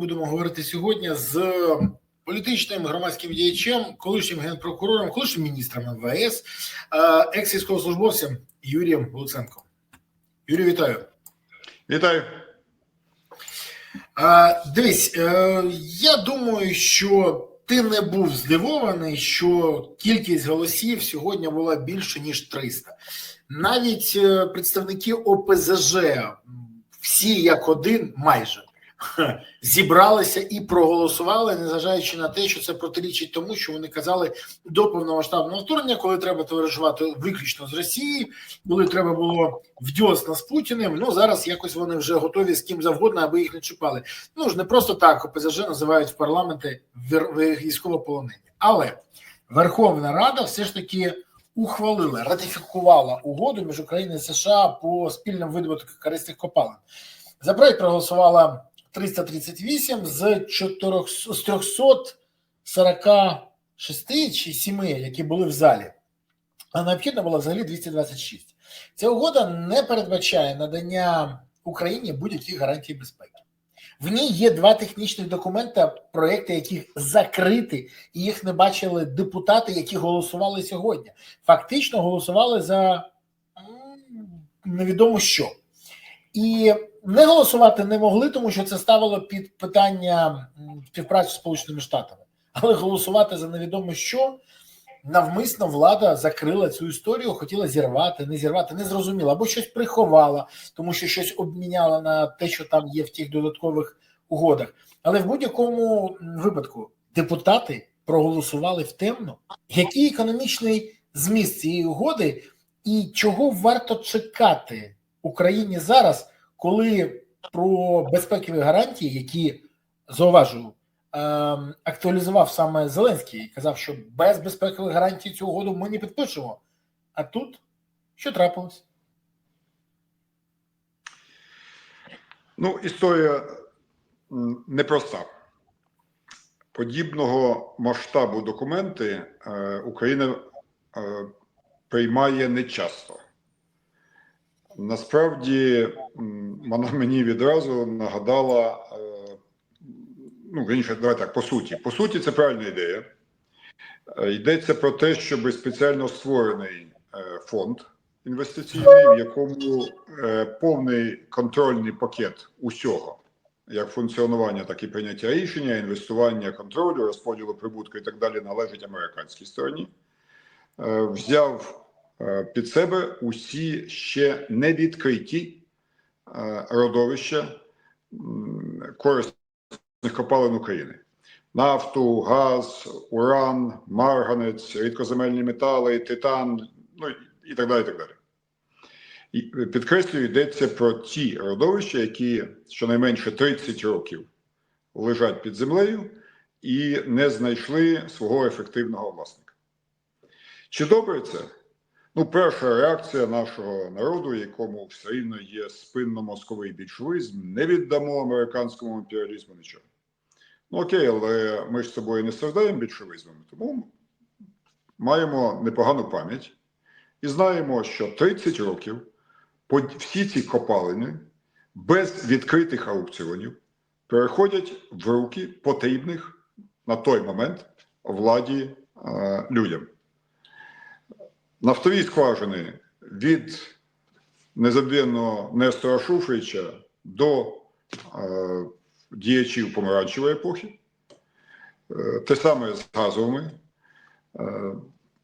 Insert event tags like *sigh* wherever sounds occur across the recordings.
будемо говорити сьогодні з політичним громадським діячем, колишнім генпрокурором, колишнім міністром МВС, е, екс-військовослужбовцем Юрієм Луценком. Юрій, вітаю. Вітаю. Е, Дивись, е, я думаю, що ти не був здивований, що кількість голосів сьогодні була більше ніж 300. Навіть представники ОПЗЖ, всі як один, майже *laughs* зібралися і проголосували, незважаючи на те, що це протирічить тому, що вони казали до повномасштабного вторгнення, коли треба товаришувати виключно з Росії, коли треба було вдьосно з Путіним. Ну зараз якось вони вже готові з ким завгодно, аби їх не чіпали. Ну ж не просто так ОПЗЖ називають в парламенти військовополонені. Але Верховна Рада все ж таки ухвалила, ратифікувала угоду між Україною і США по спільному видобутку корисних копалин. За проект проголосувала 338 з 4, з 346 чи 7, які були в залі. А необхідно було взагалі 226. Ця угода не передбачає надання Україні будь-яких гарантій безпеки. В ній є два технічних документи, проекти яких закриті, і їх не бачили депутати, які голосували сьогодні. Фактично голосували за невідомо що. І не голосувати не могли, тому що це ставило під питання м, співпрацю з Сполученими Штатами. Але голосувати за невідомо що навмисно влада закрила цю історію, хотіла зірвати, не зірвати, не зрозуміла, або щось приховала, тому що щось обміняла на те, що там є в тих додаткових угодах. Але в будь-якому випадку депутати проголосували в темно. Який економічний зміст цієї угоди, і чого варто чекати Україні зараз, коли про безпекові гарантії, які зауважую, ем, актуалізував саме Зеленський і казав, що без безпекових гарантій цю угоду ми не підпишемо. А тут що трапилось? Ну, історія непроста. Подібного масштабу документи е, Україна е, приймає нечасто. Насправді, вона мені відразу нагадала, е, ну, вірніше, давай так, по суті. По суті, це правильна ідея. Е, Йдеться про те, щоб спеціально створений е, фонд інвестиційний, в якому повний контрольний пакет усього, як функціонування, так і прийняття рішення, інвестування, контролю, розподілу прибутку і так далі, належить американській стороні. Взяв під себе усі ще не відкриті е, родовища корисних копалин України. Нафту, газ, уран, марганець, рідкоземельні метали, титан, ну і так далі. І так далі. І підкреслюю, йдеться про ті родовища, які щонайменше 30 років лежать під землею і не знайшли свого ефективного власника. Чи добре це? Ну, перша реакція нашого народу, якому все рівно є спинно-мозковий більшовизм, не віддамо американському імперіалізму нічого. Ну окей, але ми ж з собою не страждаємо більшовизмом, тому маємо непогану пам'ять і знаємо, що 30 років всі ці копалини без відкритих аукціонів переходять в руки потрібних на той момент владі е, людям. Нафтові скважини від незабвенного Нестора Шуфрича до е, діячів помаранчевої епохи. Е, Те саме з газовими. Е,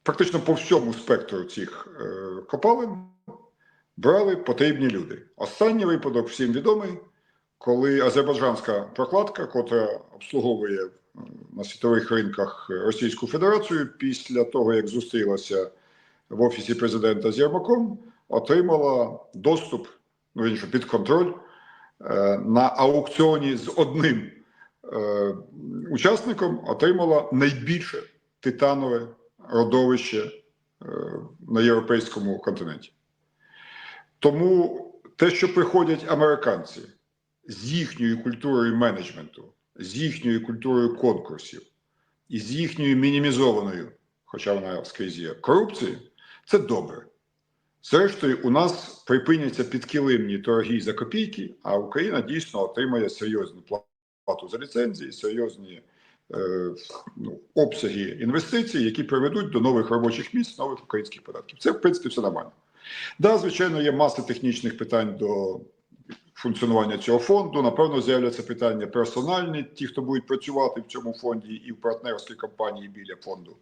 Практично по всьому спектру цих е, копалин брали потрібні люди. Останній випадок всім відомий, коли азербайджанська прокладка, котра обслуговує е, на світових ринках Російську Федерацію, після того, як зустрілася в офісі президента з Єрмаком, отримала доступ, ну вірніше, під контроль е, на аукціоні з одним е, учасником отримала найбільше титанове родовище е, на європейському континенті. Тому те, що приходять американці з їхньою культурою менеджменту, з їхньою культурою конкурсів і з їхньою мінімізованою, хоча вона скрізь є, корупцією, це добре. Зрештою, у нас припиняться підкилимні торги за копійки, а Україна дійсно отримає серйозну плату за ліцензії, серйозні е, ну, обсяги інвестицій, які приведуть до нових робочих місць, нових українських податків. Це в принципі все нормально. Да, звичайно, є маса технічних питань до функціонування цього фонду. Напевно, з'являться питання персональні, ті, хто будуть працювати в цьому фонді і в партнерській компанії біля фонду.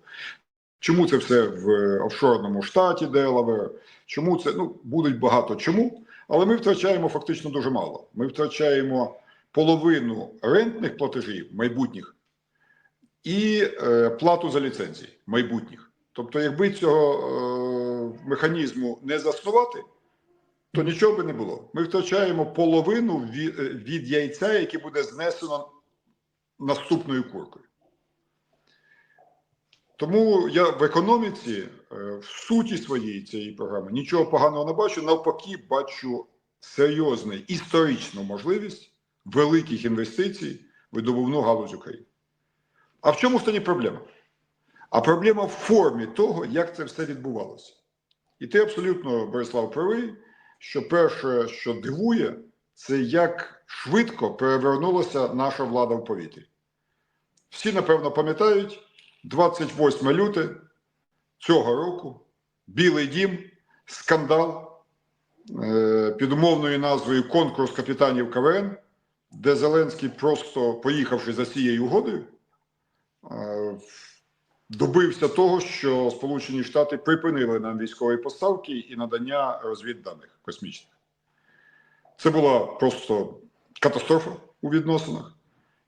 Чому це все в офшорному штаті Делавер? Чому це ну будуть багато чому? Але ми втрачаємо фактично дуже мало. Ми втрачаємо половину рентних платежів майбутніх і е, плату за ліцензії майбутніх. Тобто, якби цього е, механізму не заснувати, то нічого би не було. Ми втрачаємо половину від, е, від яйця, яке буде знесено наступною куркою. Тому я в економіці, е, в суті своєї цієї програми нічого поганого не бачу. Навпаки, бачу серйозну історичну можливість великих інвестицій в видобувну галузь України. А в чому ж тоді проблема? А проблема в формі того, як це все відбувалося. І ти абсолютно, Борислав, правий, що перше, що дивує, це як швидко перевернулася наша влада в повітрі. Всі, напевно, пам'ятають 28 люте цього року Білий дім, скандал е, під умовною назвою Конкурс капітанів КВН, де Зеленський, просто поїхавши за цією угодою, е, добився того, що Сполучені Штати припинили нам військові поставки і надання розвідданих космічних. Це була просто катастрофа у відносинах.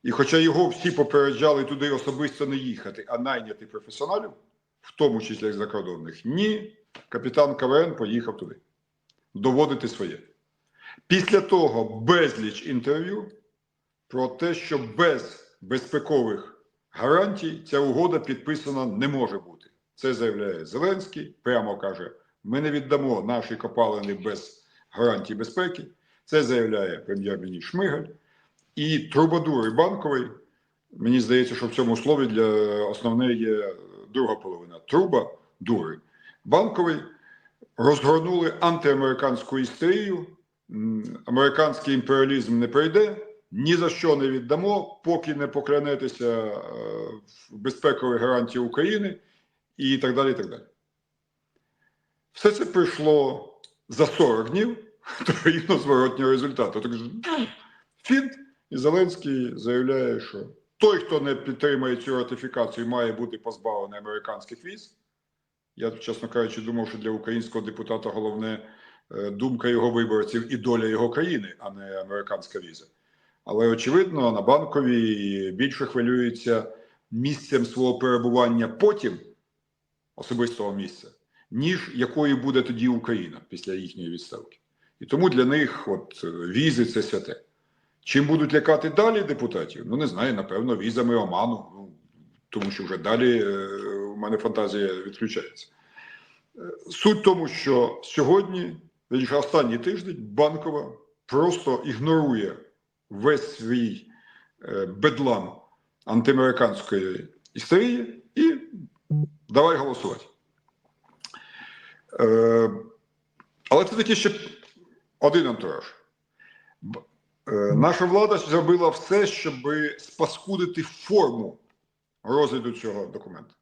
І хоча його всі попереджали туди особисто не їхати, а найняти професіоналів, в тому числі закордонних, ні, капітан КВН поїхав туди доводити своє. Після того безліч інтерв'ю про те, що без безпекових гарантій ця угода підписана не може бути. Це заявляє Зеленський, прямо каже: ми не віддамо наші копалини без гарантій безпеки. Це заявляє прем'єр-міністр Шмигаль. І трубадури банковий, мені здається, що в цьому слові для основне є друга половина. Труба дури. Банковий розгорнули антиамериканську істерію. Американський імперіалізм не прийде, ні за що не віддамо, поки не поклянетеся е, в безпекові гарантії України і так далі. і так далі. Все це прийшло за 40 днів *laughs* до рівно зворотнього результату. Так, фінт, і Зеленський заявляє, що той, хто не підтримає цю ратифікацію, має бути позбавлений американських віз. Я, чесно кажучи, думав, що для українського депутата головне е, думка його виборців і доля його країни, а не американська віза. Але очевидно, на банковій більше хвилюється місцем свого перебування потім особистого місця, ніж якою буде тоді Україна після їхньої відставки. І тому для них от візи це святе. Чим будуть лякати далі депутатів? Ну не знаю, напевно, візами Оману, ну, тому що вже далі е, у мене фантазія відключається. Е, Суть в тому, що сьогодні, вірніше, останній тиждень, банкова просто ігнорує весь свій е, бедлам антиамериканської історії і давай голосувати. Е, але це таки ще один антураж. Е, Наша влада зробила все, щоб спаскудити форму розгляду цього документу.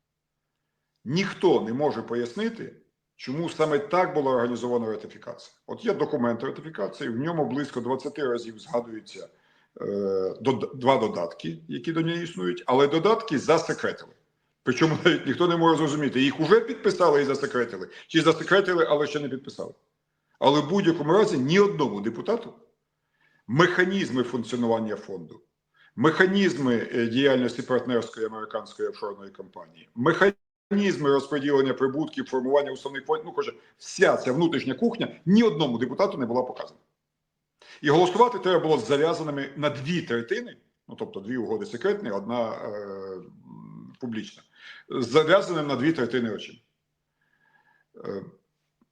Ніхто не може пояснити, чому саме так була організована ратифікація. От є документ ратифікації, в ньому близько 20 разів згадуються е, два додатки, які до неї існують, але додатки засекретили. Причому навіть ніхто не може зрозуміти, їх уже підписали і засекретили, чи засекретили, але ще не підписали. Але в будь-якому разі ні одному депутату механізми функціонування фонду, механізми е, діяльності партнерської американської офшорної компанії, механізми розподілення прибутків, формування уставних фондів, ну каже, вся ця внутрішня кухня ні одному депутату не була показана. І голосувати треба було з зав'язаними на дві третини, ну тобто дві угоди секретні, одна е, публічна, з зав'язаним на дві третини очима. Е,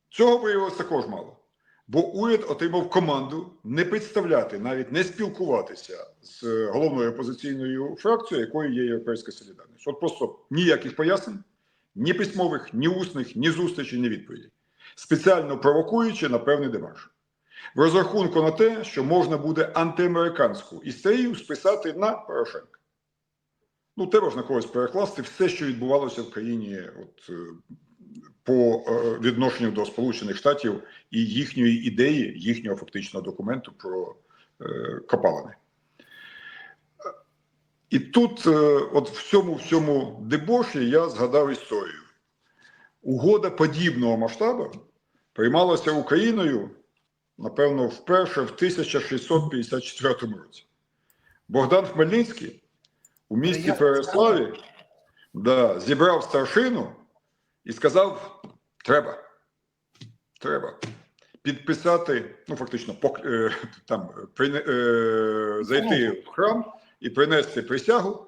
Цього виявилось також мало. Бо уряд отримав команду не представляти, навіть не спілкуватися з е, головною опозиційною фракцією, якою є Європейська Солідарність. От просто ніяких пояснень, ні письмових, ні усних, ні зустрічей, ні відповідей. Спеціально провокуючи на певний демарш. в розрахунку на те, що можна буде антиамериканську істерію списати на Порошенка. Ну, треба ж на когось перекласти все, що відбувалося в країні от, е, по е, відношенню до Сполучених Штатів і їхньої ідеї, їхнього фактичного документу про е, копалини. І тут, е, от в цьому всьому дебоші, я згадав історію. Угода подібного масштабу приймалася Україною, напевно, вперше в 1654 році. Богдан Хмельницький у місті Переславі да, зібрав старшину і сказав: треба, треба підписати, ну фактично, пок, е, там, прине- е, зайти в храм і принести присягу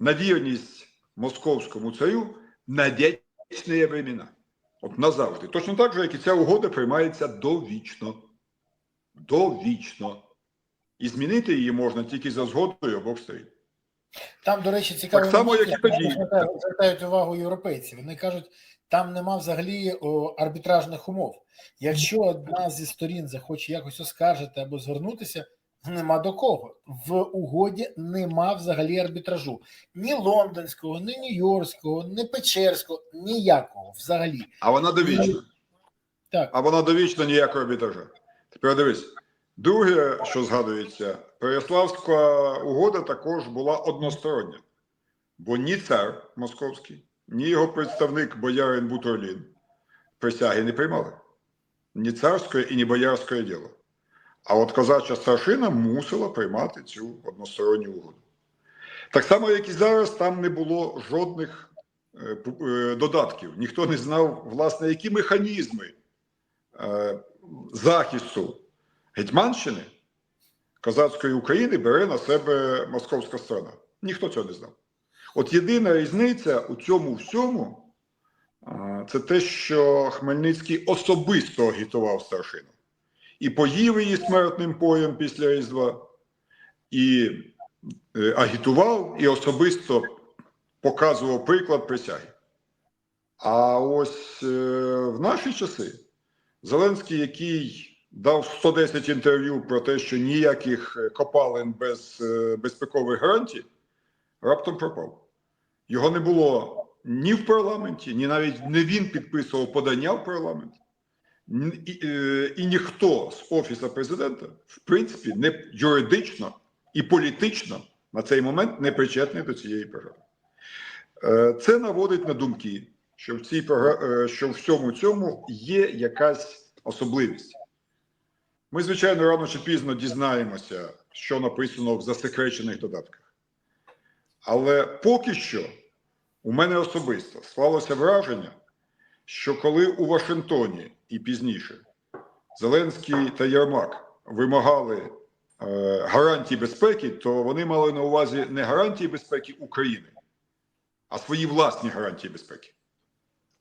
на вірність московському царю на вічні времена. От назавжди. Точно так же, як і ця угода приймається довічно. Довічно. І змінити її можна тільки за згодою обох сторін. Там, до речі, цікаво, Так само, як і тоді. звертають, звертають увагу європейці. Вони кажуть, там нема взагалі арбітражних умов. Якщо одна зі сторін захоче якось оскаржити або звернутися, нема до кого. В угоді нема взагалі арбітражу. Ні лондонського, ні нью-йоркського, ні печерського, ніякого взагалі. А вона довічна. Так. А вона довічно ніякого арбітража. Тепер дивись. Друге, що згадується, Переяславська угода також була одностороння, бо ні цар московський, ні його представник боярин Бутурлін присяги не приймали. Ні царське і ні боярське діло. А от козача старшина мусила приймати цю односторонню угоду. Так само, як і зараз, там не було жодних е, е, додатків. Ніхто не знав, власне, які механізми е, захисту Гетьманщини козацької України бере на себе московська сторона. Ніхто цього не знав. От єдина різниця у цьому всьому це те, що Хмельницький особисто агітував старшину. І поїв її смертним поєм після Різдва, і е, агітував, і особисто показував приклад присяги. А ось е, в наші часи Зеленський, який дав 110 інтерв'ю про те, що ніяких е, копалин без е, безпекових гарантій, раптом пропав. Його не було ні в парламенті, ні навіть не він підписував подання в парламент. І, е, і ніхто з офісу президента, в принципі, не юридично і політично на цей момент не причетний до цієї програми. Це наводить на думки, що в цій що в всьому цьому є якась особливість. Ми, звичайно, рано чи пізно дізнаємося, що написано в засекречених додатках. Але поки що у мене особисто склалося враження, що коли у Вашингтоні і пізніше Зеленський та Єрмак вимагали е, гарантій безпеки, то вони мали на увазі не гарантії безпеки України, а свої власні гарантії безпеки.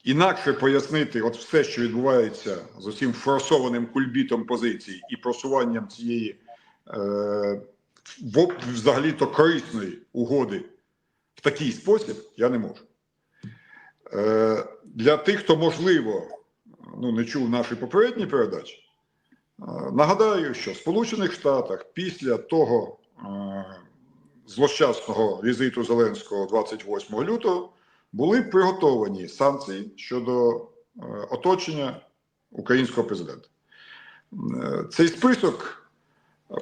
Інакше пояснити от все, що відбувається з усім форсованим кульбітом позицій і просуванням цієї е, взагалі-то корисної угоди в такий спосіб, я не можу. Е, для тих, хто, можливо, ну, не чув наші попередні передачі, е, нагадаю, що в Сполучених Штатах після того е, злощасного візиту Зеленського 28 лютого були приготовані санкції щодо е, оточення українського президента. Е, Цей список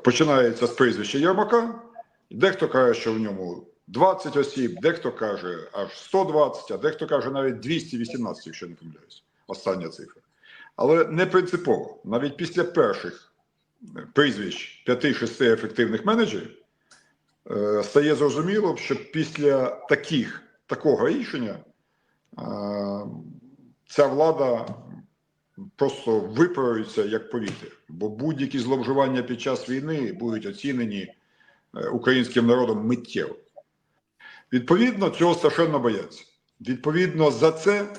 починається з прізвища Єрмака. Дехто каже, що в ньому 20 осіб, дехто каже аж 120, а дехто каже навіть 218, якщо не помиляюсь, остання цифра. Але не принципово. Навіть після перших е, прізвищ 5-6 ефективних менеджерів стає зрозуміло, що після таких, такого рішення ця влада просто випарується як повітря. Бо будь-які зловживання під час війни будуть оцінені е, українським народом миттєво. Відповідно, цього страшенно бояться. Відповідно, за це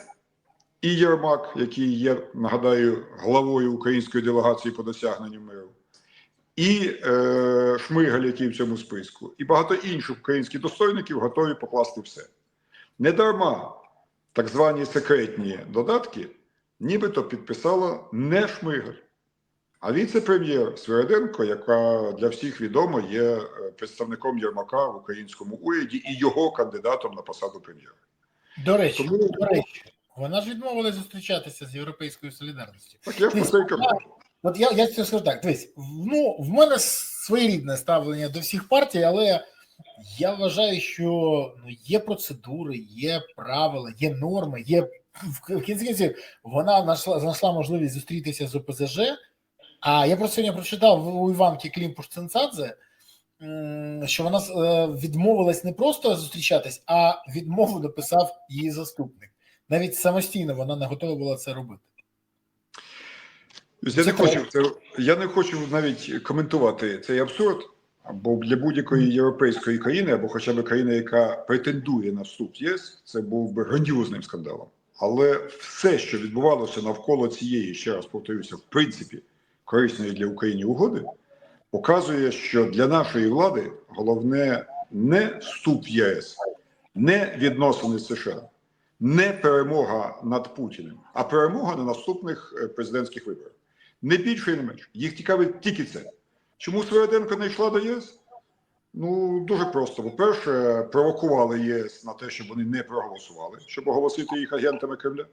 і Єрмак, який є, нагадаю, главою української делегації по досягненню миру, і е, Шмигаль, який в цьому списку, і багато інших українських достойників готові покласти все. Недарма так звані секретні додатки нібито підписала не Шмигаль, А віце-прем'єр Свереденко, яка для всіх відомо, є е, представником Єрмака в українському уряді і його кандидатом на посаду прем'єра. До речі, Тому- до речі, вона ж відмовилась зустрічатися з європейською солідарністю. Так я ж про це кажу. От я, я це скажу так: дивись, ну в мене своєрідне ставлення до всіх партій, але я вважаю, що ну, є процедури, є правила, є норми, є в кінці кінців вона знайшла, знайшла можливість зустрітися з ОПЗЖ. А я просто сьогодні прочитав у Іванки Клімпуш Ценцадзе, що вона е, відмовилась не просто зустрічатись, а відмову написав її заступник. Навіть самостійно вона не готова була це робити. Я не хочу я не хочу навіть коментувати цей абсурд, бо для будь-якої європейської країни, або хоча б країни, яка претендує на вступ в ЄС, це був би грандіозним скандалом. Але все, що відбувалося навколо цієї, ще раз повторюся, в принципі, корисної для України угоди, показує, що для нашої влади головне не вступ в ЄС, не відносини з США, не перемога над Путіним, а перемога на наступних е, президентських виборах. Не більше і не менше. Їх цікавить тільки це. Чому Свереденко не йшла до ЄС? Ну, дуже просто. По-перше, провокували ЄС на те, щоб вони не проголосували, щоб оголосити їх агентами Кремля.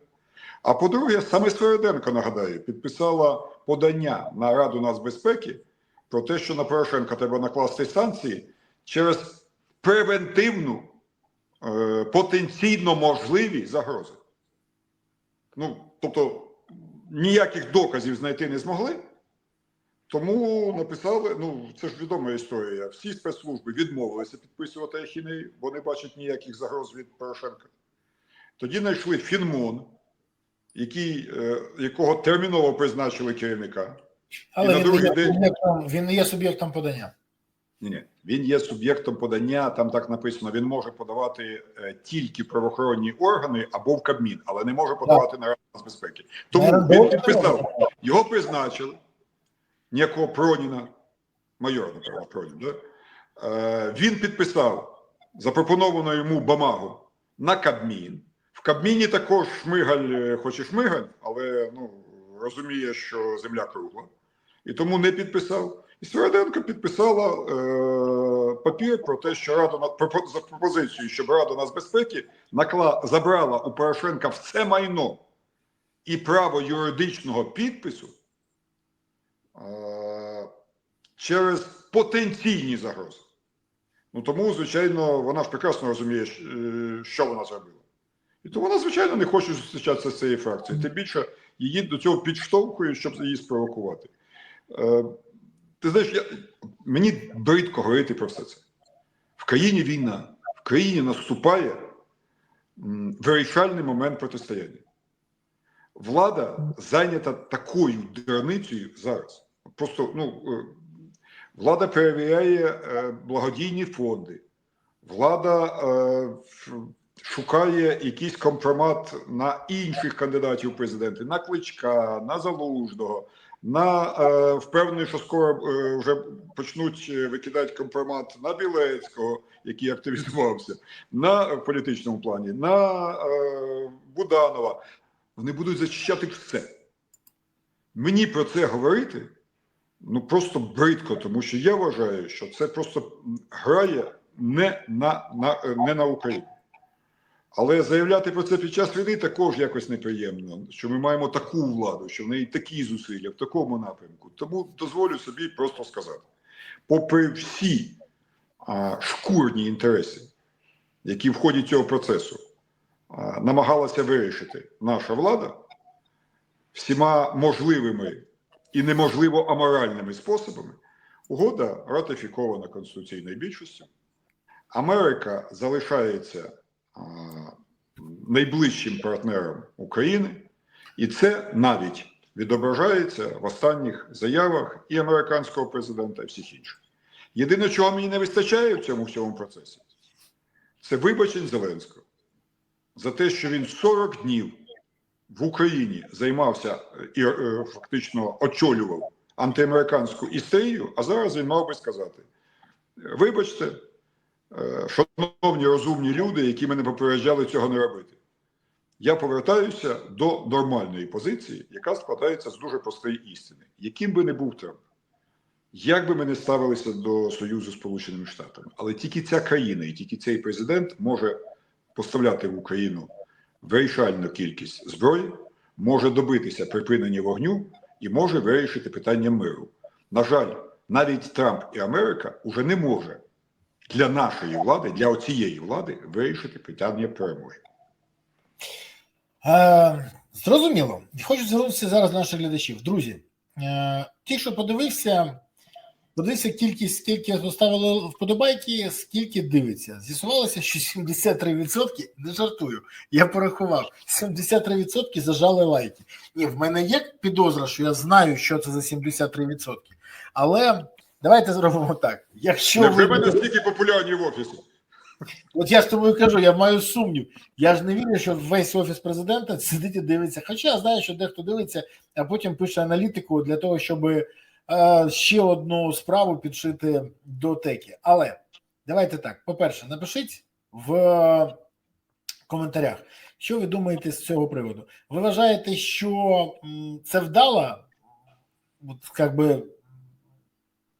А по-друге, саме Свереденко, нагадаю, підписала подання на Раду нацбезпеки про те, що на Порошенка треба накласти санкції через превентивну, е, потенційно можливі загрози. Ну, тобто, ніяких доказів знайти не змогли. Тому написали, ну це ж відома історія. Всі спецслужби відмовилися підписувати ахінею, бо не бачать ніяких загроз від Порошенка. Тоді знайшли Фінмон, який, е, якого терміново призначили керівника. Але на він, не другий є день- він не є суб'єктом подання. Ні, ні, він є суб'єктом подання. Там так написано: він може подавати е, тільки правоохоронні органи або в Кабмін, але не може подавати на Раду нацбезпеки. Тому На він підписав. Його призначили ніякого Проніна, майора, напевно, Пронін, да? е, він підписав запропоновану йому бумагу на Кабмін. В Кабміні також Шмигаль, е, хоч і Шмигаль, але ну, розуміє, що земля кругла. І тому не підписав. І Свереденко підписала е, папір про те, що Рада за пропозицією, щоб Рада нацбезпеки накла забрала у Порошенка все майно і право юридичного підпису через потенційні загрози. Ну тому, звичайно, вона ж прекрасно розуміє, е, що вона зробила. І тому вона, звичайно, не хоче зустрічатися з цією фракцією. Тим більше її до цього підштовхують, щоб її спровокувати. Е, ти знаєш, я, мені бридко говорити про все це. В країні війна, в країні наступає вирішальний момент протистояння. Влада зайнята такою дурницею зараз. Просто ну, е, влада перевіряє е, благодійні фонди, влада е, шукає якийсь компромат на інших кандидатів у президенти, на Кличка, на Залужного. На е, впевнений, що скоро е, вже почнуть викидати компромат на Білецького, який активізувався, на в політичному плані, на е, Буданова. Вони будуть зачищати все. Мені про це говорити ну просто бридко, тому що я вважаю, що це просто грає не на, на, не на Україну. Але заявляти про це під час війни також якось неприємно, що ми маємо таку владу, що в неї такі зусилля в такому напрямку. Тому дозволю собі просто сказати: попри всі а, шкурні інтереси, які в ході цього процесу а, намагалася вирішити наша влада, всіма можливими і неможливо аморальними способами, угода ратифікована конституційною більшістю. Америка залишається найближчим партнером України, і це навіть відображається в останніх заявах і американського президента, і всіх інших. Єдине, чого мені не вистачає в цьому всьому процесі, це вибачень Зеленського за те, що він 40 днів в Україні займався е, і е, фактично очолював антиамериканську істерію, а зараз він мав би сказати: вибачте, е, шановні розумні люди, які мене попереджали цього не робити. я повертаюся до нормальної позиції, яка складається з дуже простої істини. Яким би не був Трамп, як би ми не ставилися до Союзу Сполученими Штатами, але тільки ця країна і тільки цей президент може поставляти в Україну вирішальну кількість зброї, може добитися припинення вогню і може вирішити питання миру. На жаль, навіть Трамп і Америка уже не може для нашої влади, для оцієї влади вирішити питання перемоги. Е, зрозуміло. Хочу звернутися зараз до наших глядачів. Друзі, е, ті, що подивився, подивився кількість, скільки поставили вподобайки, скільки дивиться. З'ясувалося, що 73%, не жартую, я порахував, 73% зажали лайки. Ні, в мене є підозра, що я знаю, що це за 73%. Але давайте зробимо так. Якщо Невже ви... ви настільки популярні в офісі? От я ж тобою кажу, я маю сумнів. Я ж не вірю, що весь офіс президента сидить і дивиться. Хоча я знаю, що дехто дивиться, а потім пише аналітику для того, щоб е, ще одну справу підшити до теки. Але давайте так: по-перше, напишіть в коментарях, що ви думаєте з цього приводу. Ви вважаєте, що це вдало, от, як би,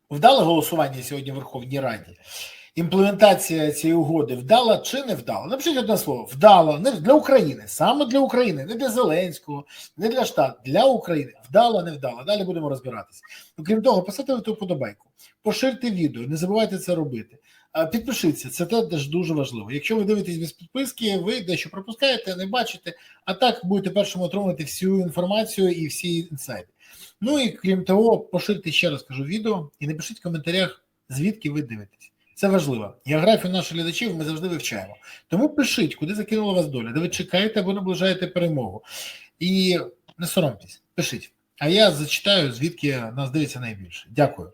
вдале голосування сьогодні в Верховній Раді? Імплементація цієї угоди вдала чи не вдала? Напишіть одне слово, вдала не для України, саме для України, не для Зеленського, не для штату, для України. Вдала, не вдала. Далі будемо розбиратися. Окрім того, поставте вподобайку, поширте відео, не забувайте це робити. Підпишіться, це теж дуже важливо. Якщо ви дивитесь без підписки, ви дещо пропускаєте, не бачите, а так будете першим отримувати всю інформацію і всі інсайти. Ну і крім того, поширте ще раз кажу відео і напишіть в коментарях, звідки ви дивитесь. Це важливо. Географію наших глядачів ми завжди вивчаємо. Тому пишіть, куди закинула вас доля, де ви чекаєте або наближаєте перемогу. І не соромтесь, пишіть. А я зачитаю, звідки нас дивиться найбільше. Дякую.